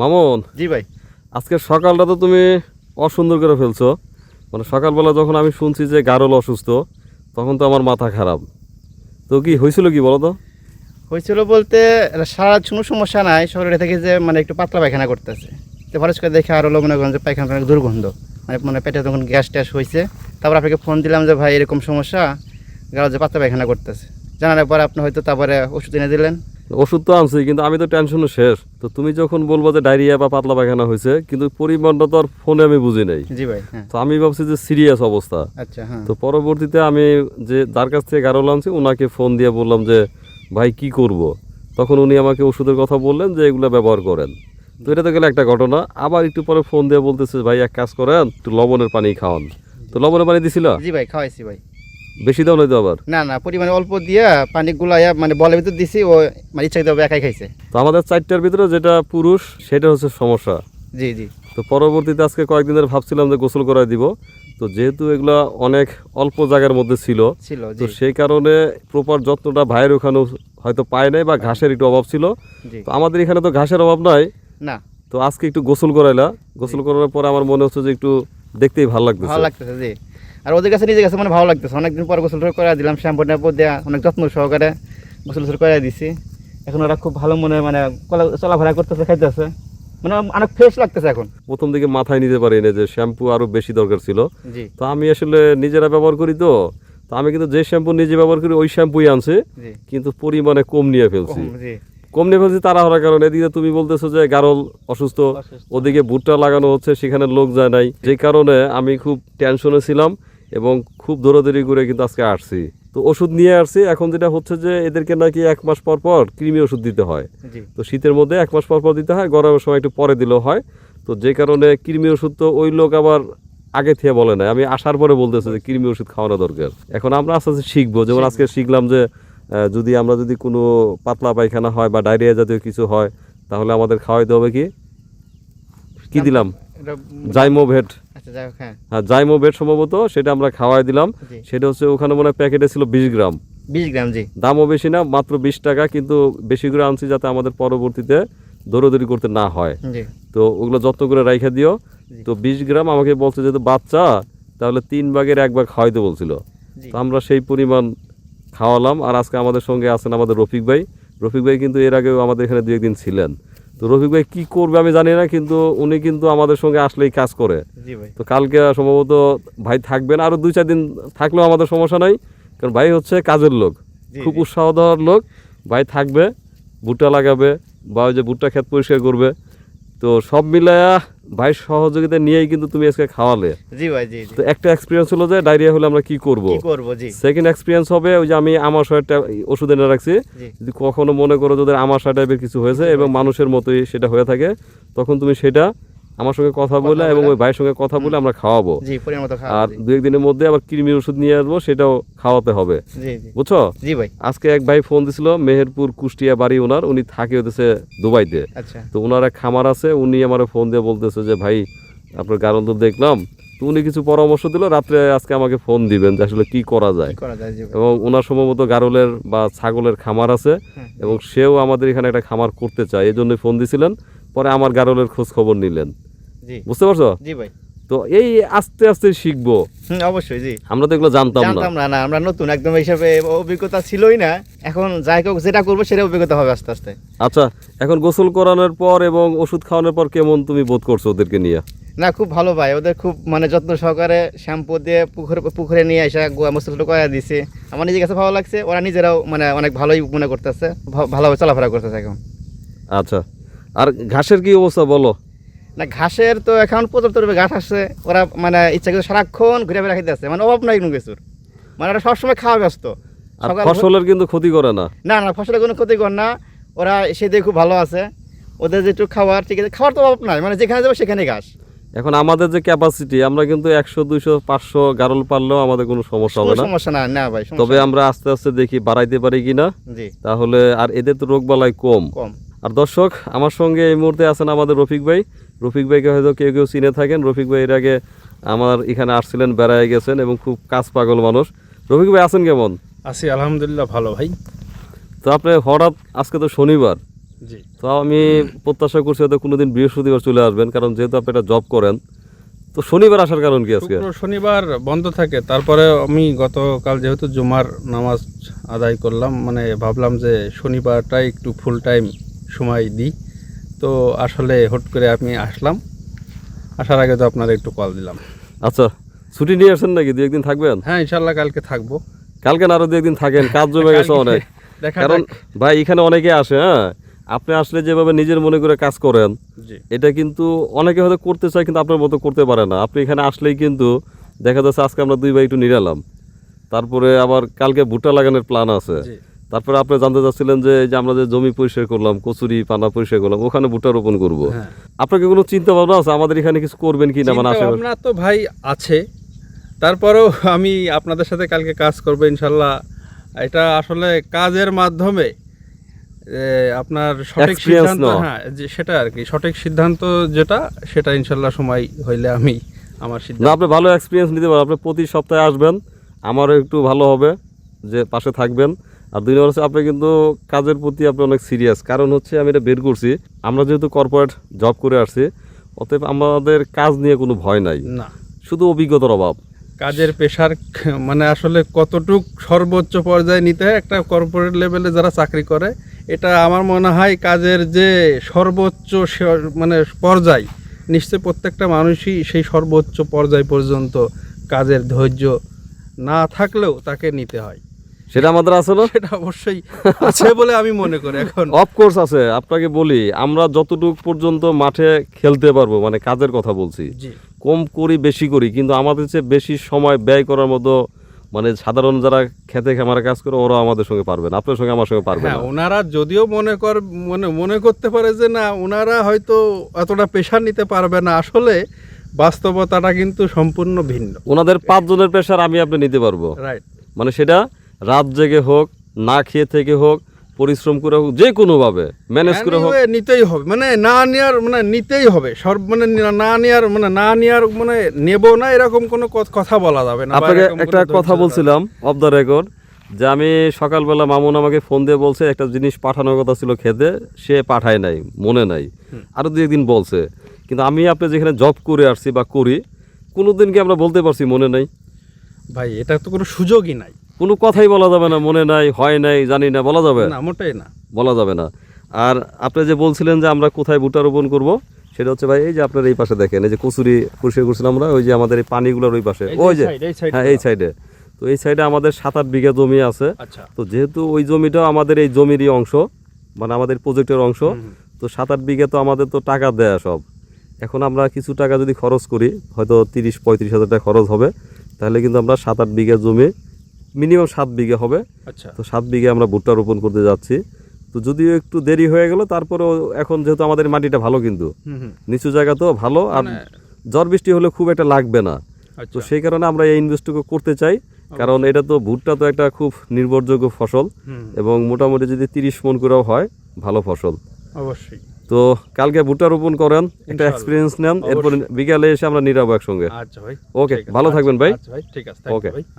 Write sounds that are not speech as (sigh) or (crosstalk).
মামুন জি ভাই। আজকে সকালটা তো তুমি অসুন্দর করে ফেলছো। মানে সকালবেলা যখন আমি শুনছি যে গারল অসুস্থ তখন তো আমার মাথা খারাপ। তো কি হয়েছিল কি বলো তো? হয়েছিল বলতে সারা কোনো সমস্যা নাই শরীরে থেকে যে মানে একটু পাতলা পায়খানা করতেছে। তো ফরেজ করে দেখে আরও মনে করেন যে পায়খানা অনেক দুর্গন্ধ। মানে মানে পেটে তখন গ্যাস ট্যাস হয়েছে। তারপর আপনাকে ফোন দিলাম যে ভাই এরকম সমস্যা? গাড়ি যে পাতলা পায়খানা করতেছে। জানার পর আপনি হয়তো তারপরে ওষুধ এনে দিলেন। ওষুধ তো আনছি কিন্তু আমি তো টেনশনে শেষ। তো তুমি যখন বলব যে ডায়রিয়া বা পাতলা পায়খানা হয়েছে কিন্তু পরিমাণটা তো আর ফোনে আমি বুঝি নাই। জি ভাই হ্যাঁ। তো আমি ভাবছি যে সিরিয়াস অবস্থা। আচ্ছা হ্যাঁ। তো পরবর্তীতে আমি যে যার কাছ থেকে গারল আনছি ওনাকে ফোন দিয়ে বললাম যে ভাই কি করব। তখন উনি আমাকে ওষুধের কথা বললেন যে এগুলো ব্যবহার করেন। তো এটা তো গেলে একটা ঘটনা। আবার একটু পরে ফোন দিয়ে বলতেছে ভাই এক কাজ করেন একটু লবণের পানি খাওয়ান। তো লবণের পানি দিছিল? জি ভাই খাওয়াইছি ভাই। বেশি দাও নয়তো আবার? না না পরিমাণে অল্প দিয়া পানি গুলাইয়া মানে বলের ভিতর দিছি ও মানে ইচ্ছা দেবে একাই খাইছে। তো আমাদের চারটার ভিতরে যেটা পুরুষ সেটা হচ্ছে সমস্যা। জি জি। তো পরবর্তীতে আজকে কয়েকদিন ধরে ভাবছিলাম যে গোসল করায় দিব। তো যেহেতু এগুলা অনেক অল্প জায়গার মধ্যে ছিল তো সেই কারণে প্রপার যত্নটা ভাইয়ের ওখানেও হয়তো পায় নাই বা ঘাসের একটু অভাব ছিল। তো আমাদের এখানে তো ঘাসের অভাব নাই। না। তো আজকে একটু গোসল করাইলা। গোসল করার পরে আমার মনে হচ্ছে যে একটু দেখতেই ভালো লাগতেছে। ভালো লাগতেছে জি। আর ওদের কাছে নিজের কাছে মানে ভালো লাগতেছে। অনেকদিন পর গোসল টোসল করে দিলাম শ্যাম্পু ট্যাম্পু দেওয়া অনেক যত্ন সহকারে গোসল টোসল করে দিছি। এখন ওরা খুব ভালো মনে মানে চলাফেরা করতেছে খাইতেছে। মানে অনেক ফ্রেশ লাগতেছে এখন। প্রথম দিকে মাথায় নিতে পারি না যে শ্যাম্পু আরও বেশি দরকার ছিল। তো আমি আসলে নিজেরা ব্যবহার করি তো। তো আমি কিন্তু যে শ্যাম্পু নিজে ব্যবহার করি ওই শ্যাম্পুই আনছি। কিন্তু পরিমাণে কম নিয়ে ফেলছি। কম, নিয়ে ফেলছি তারা হওয়ার কারণে। এদিকে তুমি বলতেছো যে গারল অসুস্থ। অসুস্থ। ওদিকে ভুট্টা লাগানো হচ্ছে সেখানে লোক যায় নাই। যে কারণে আমি খুব টেনশনে ছিলাম। এবং খুব দৌড়াদৌড়ি করে কিন্তু আজকে আসছি। তো ওষুধ নিয়ে আসছি। এখন যেটা হচ্ছে যে এদেরকে নাকি এক মাস পর পর কৃমি ওষুধ দিতে হয়। তো শীতের মধ্যে এক মাস পর পর দিতে হয় গরমের সময় একটু পরে দিলেও হয়। তো যে কারণে কৃমি ওষুধ তো ওই লোক আবার আগে থেকে বলে না আমি আসার পরে বলতেছে যে কৃমি ওষুধ খাওয়ানো দরকার। এখন আমরা আস্তে আস্তে শিখব। যেমন আজকে শিখলাম যে যদি আমরা যদি কোনো পাতলা পায়খানা হয় বা ডায়রিয়া জাতীয় কিছু হয় তাহলে আমাদের খাওয়াইতে হবে কি? কি দিলাম? জাইমোভেট আচ্ছা হ্যাঁ। হ্যাঁ জাইমোভেট সম্ভবত সেটা আমরা খাওয়াই দিলাম। সেটা হচ্ছে ওখানে মনে হয় প্যাকেটে ছিল বিশ গ্রাম। বিশ গ্রাম জি। দামও বেশি না মাত্র বিশ টাকা কিন্তু বেশি করে আনছি যাতে আমাদের পরবর্তীতে দৌড়াদৌড়ি করতে না হয়। তো ওগুলো যত্ন করে রাইখা দিও। তো বিশ গ্রাম আমাকে বলছে যেহেতু বাচ্চা তাহলে তিন ভাগের এক ভাগ খাওয়াইতে বলছিল। তো আমরা সেই পরিমাণ খাওয়ালাম আর আজকে আমাদের সঙ্গে আছেন আমাদের রফিক ভাই। রফিক ভাই কিন্তু এর আগেও আমাদের এখানে দু একদিন ছিলেন। তো রফিক ভাই কি করবে আমি জানি না কিন্তু উনি কিন্তু আমাদের সঙ্গে আসলেই কাজ করে তো কালকে সম্ভবত ভাই থাকবেন আরও দুই চার দিন থাকলেও আমাদের সমস্যা নাই কারণ ভাই হচ্ছে কাজের লোক খুব। উৎসাহ দেওয়ার লোক ভাই থাকবে ভুট্টা লাগাবে বা ওই যে ভুট্টা ক্ষেত পরিষ্কার করবে তো সব মিলায়া ভাই সহযোগিতা নিয়েই কিন্তু তুমি আজকে খাওয়ালে। জি ভাই জি তো একটা এক্সপিরিয়েন্স হলো যে ডায়রিয়া হলে আমরা কি করব? কি করব জি। সেকেন্ড এক্সপিরিয়েন্স হবে ওই যে আমি আমার শরীরটা ওষুধ এনে রাখছি। যদি কখনো মনে করো যাদের আমার টাইপের কিছু হয়েছে এবং মানুষের মতোই সেটা হয়ে থাকে তখন তুমি সেটা আমার সঙ্গে কথা বলে এবং ওই ভাইয়ের সঙ্গে কথা বলে আমরা খাওয়াবো। আর দু একদিনের মধ্যে আবার কৃমি ওষুধ নিয়ে আসব সেটাও খাওয়াতে হবে। বুঝছ? আজকে এক ভাই ফোন দিছিল মেহেরপুর কুষ্টিয়া বাড়ি ওনার উনি থাকে হতেছে দুবাইতে। আচ্ছা। তো ওনার এক খামার আছে উনি আমার ফোন দিয়ে বলতেছে যে ভাই আপনার কারণ তো দেখলাম। তো উনি কিছু পরামর্শ দিল রাত্রে আজকে আমাকে ফোন দিবেন যে আসলে কি করা যায়। এবং ওনার সম্ভবত গারলের বা ছাগলের খামার আছে এবং সেও আমাদের এখানে একটা খামার করতে চায় এই জন্যই ফোন দিছিলেন। পরে আমার গারলের খোঁজ খবর নিলেন। বুঝতে পারছ? জি ভাই। তো এই আস্তে আস্তে শিখব। অবশ্যই জি। আমরা তো এগুলো জানতাম না। জানতাম না আমরা নতুন একদম হিসাবে অভিজ্ঞতা ছিলই না। এখন যাই হোক যেটা করব সেটা অভিজ্ঞতা হবে আস্তে আস্তে। আচ্ছা এখন গোসল করানোর পর এবং ওষুধ খাওয়ানোর পর কেমন তুমি বোধ করছ ওদেরকে নিয়ে? না খুব ভালো ভাই ওদের খুব মানে যত্ন সহকারে শ্যাম্পু দিয়ে পুকুরে পুকুরে নিয়ে এসে গোয়া মশলা করে দিছে। আমার নিজের কাছে ভালো লাগছে ওরা নিজেরাও মানে অনেক ভালোই মনে করতেছে ভালোভাবে চলাফেরা করতেছে এখন। আচ্ছা আর ঘাসের কি অবস্থা বলো? না ঘাসের তো এখন পর্যাপ্ত রূপে ঘাস আসছে ওরা মানে ইচ্ছা করে সারাক্ষণ ঘুরে ফেরা খেতে আসছে মানে অভাব নাই কোনো কিছুর। মানে ওরা সবসময় খাওয়া ব্যস্ত। ফসলের কিন্তু ক্ষতি করে না। না না ফসলের কোনো ক্ষতিকর না। ওরা সেদিকে খুব ভালো আছে। ওদের যেটু খাবার ঠিক আছে খাওয়ার তো অভাব নাই। মানে যেখানে যাবে সেখানে ঘাস। এখন আমাদের যে ক্যাপাসিটি আমরা কিন্তু একশো দুইশো পাঁচশো গারল পারলেও আমাদের কোনো সমস্যা হবে না। সমস্যা না না ভাই তবে আমরা আস্তে আস্তে দেখি বাড়াইতে পারি কিনা। জি। তাহলে আর এদের তো রোগ বালাই কম। কম। আর দর্শক আমার সঙ্গে এই মুহূর্তে আছেন আমাদের রফিক ভাই। রফিক ভাইকে হয়তো কেউ কেউ চিনে থাকেন। রফিক ভাই এর আগে আমার এখানে আসছিলেন বেড়ায় গেছেন এবং খুব কাজ পাগল মানুষ। রফিক ভাই আছেন কেমন? আছি আলহামদুলিল্লাহ ভালো ভাই। তো আপনি হঠাৎ আজকে তো শনিবার। জি। তো আমি প্রত্যাশা করছি হয়তো কোনোদিন বৃহস্পতিবার চলে আসবেন কারণ যেহেতু আপনি একটা জব করেন তো শনিবার আসার কারণ কি আজকে? শনিবার বন্ধ থাকে। তারপরে আমি গতকাল যেহেতু জুমার নামাজ আদায় করলাম মানে ভাবলাম যে শনিবারটাই একটু ফুল টাইম সময় দিই। তো আসলে হুট করে আমি আসলাম। আসার আগে তো আপনার একটু কল দিলাম। আচ্ছা ছুটি নিয়ে আসেন নাকি? দু একদিন থাকবেন? হ্যাঁ ইনশাল্লাহ কালকে থাকব। কালকে না আরও দু একদিন থাকেন (laughs) কাজ জমে গেছে অনেক। কারণ ভাই এখানে অনেকে আসে হ্যাঁ? আপনি আসলে যেভাবে নিজের মনে করে কাজ করেন এটা কিন্তু অনেকে হয়তো করতে চায় কিন্তু আপনার মতো করতে পারে না। আপনি এখানে আসলেই কিন্তু দেখা যাচ্ছে আজকে আমরা দুই ভাই একটু নিরালাম। তারপরে আবার কালকে ভুট্টা লাগানোর প্ল্যান আছে। তারপরে আপনি জানতে চাচ্ছিলেন যে এই যে আমরা যে জমি পরিষ্কার করলাম কচুরি পানা পরিষ্কার করলাম ওখানে ভুট্টা রোপণ করব। হ্যাঁ। আপনাকে কোনো চিন্তা ভাবনা আছে? আমাদের এখানে কিছু করবেন কি না মানে ভাবনা তো ভাই আছে। তারপরেও আমি আপনাদের সাথে কালকে কাজ করব ইনশাল্লাহ। এটা আসলে কাজের মাধ্যমে আপনার সঠিক সিদ্ধান্ত। হ্যাঁ যে সেটা আর কি। সঠিক সিদ্ধান্ত যেটা সেটা ইনশাল্লাহ সময় হইলে আমি আমার সিদ্ধান্ত আপনি ভালো এক্সপিরিয়েন্স নিতে পারেন। আপনি প্রতি সপ্তাহে আসবেন। আমারও একটু ভালো হবে যে পাশে থাকবেন। আর দুই নম্বর হচ্ছে আপনি কিন্তু কাজের প্রতি আপনি অনেক সিরিয়াস কারণ হচ্ছে আমি এটা বের করছি আমরা যেহেতু কর্পোরেট জব করে আসছি অতএব আমাদের কাজ নিয়ে কোনো ভয় নাই। না। শুধু অভিজ্ঞতার অভাব। কাজের পেশার মানে আসলে কতটুক সর্বোচ্চ পর্যায়ে নিতে হয় একটা কর্পোরেট লেভেলে যারা চাকরি করে এটা আমার মনে হয় কাজের যে সর্বোচ্চ মানে পর্যায় নিশ্চয় প্রত্যেকটা মানুষই সেই সর্বোচ্চ পর্যায় পর্যন্ত কাজের ধৈর্য না থাকলেও তাকে নিতে হয়। সেটা আমাদের আছে না? সেটা অবশ্যই আছে বলে আমি মনে করি এখন। অফকোর্স আছে আপনাকে বলি আমরা যতটুকু পর্যন্ত মাঠে খেলতে পারব মানে কাজের কথা বলছি কম করি বেশি করি কিন্তু আমাদের চেয়ে বেশি সময় ব্যয় করার মতো মানে সাধারণ যারা খেতে খামারে কাজ করে ওরা আমাদের সঙ্গে পারবে না আপনার সঙ্গে আমার সঙ্গে পারবে হ্যাঁ না। ওনারা যদিও মনে কর মানে মনে করতে পারে যে না ওনারা হয়তো এতটা পেশা নিতে পারবে না আসলে বাস্তবতাটা কিন্তু সম্পূর্ণ ভিন্ন। ওনাদের পাঁচজনের পেশার আমি আপনি নিতে পারব। রাইট মানে সেটা রাত জেগে হোক না খেয়ে থেকে হোক পরিশ্রম করে হোক যে কোনোভাবে ম্যানেজ করে হোক। নিতেই হবে। মানে না নেওয়ার মানে নিতেই হবে। সব মানে না নেওয়ার মানে না নেওয়ার মানে নেব না এরকম কোনো কথা বলা যাবে না আপনাকে একটা কথা বলছিলাম অফ দ্য রেকর্ড যে আমি সকালবেলা মামুন আমাকে ফোন দিয়ে বলছে একটা জিনিস পাঠানোর কথা ছিল খেতে সে পাঠায় নাই মনে নাই। আরও দু একদিন বলছে। কিন্তু আমি আপনি যেখানে জব করে আসছি বা করি কোনোদিন কি আমরা বলতে পারছি মনে নাই? ভাই এটা তো কোনো সুযোগই নাই। কোনো কথাই বলা যাবে না মনে নাই হয় নাই জানি না বলা যাবে। না মোটেই না। বলা যাবে না। আর আপনি যে বলছিলেন যে আমরা কোথায় ভুট্টা রোপণ করব সেটা হচ্ছে ভাই এই যে আপনার এই পাশে দেখেন এই যে কচুরি পরিষ্কার করছিলাম আমরা ওই যে আমাদের এই পানিগুলোর ওই পাশে ওই যে হ্যাঁ এই সাইডে তো এই সাইডে আমাদের সাত আট বিঘা জমি আছে। আচ্ছা। তো যেহেতু ওই জমিটাও আমাদের এই জমিরই অংশ মানে আমাদের প্রজেক্টের অংশ তো সাত আট বিঘা তো আমাদের তো টাকা দেয়া সব। এখন আমরা কিছু টাকা যদি খরচ করি হয়তো তিরিশ পঁয়ত্রিশ হাজার টাকা খরচ হবে তাহলে কিন্তু আমরা সাত আট বিঘা জমি মিনিমাম সাত বিঘা হবে। আচ্ছা। তো সাত বিঘে আমরা ভুট্টা রোপণ করতে যাচ্ছি। তো যদিও একটু দেরি হয়ে গেল তারপরেও এখন যেহেতু আমাদের মাটিটা ভালো কিন্তু। নিচু জায়গা তো ভালো আর ঝড় বৃষ্টি হলে খুব একটা লাগবে না। তো আচ্ছা সেই কারণে আমরা এই ইনভেস্টটুকু করতে চাই কারণ এটা তো ভুট্টা তো একটা খুব নির্ভরযোগ্য ফসল। এবং মোটামুটি যদি তিরিশ মন করেও হয় ভালো ফসল। অবশ্যই। তো কালকে ভুট্টা রোপণ করেন একটা এক্সপিরিয়েন্স নেন এরপর বিকালে এসে আমরা নিরাবো একসঙ্গে। আচ্ছা ভাই ওকে ভালো থাকবেন ভাই। আচ্ছা ঠিক আছে. ভাই।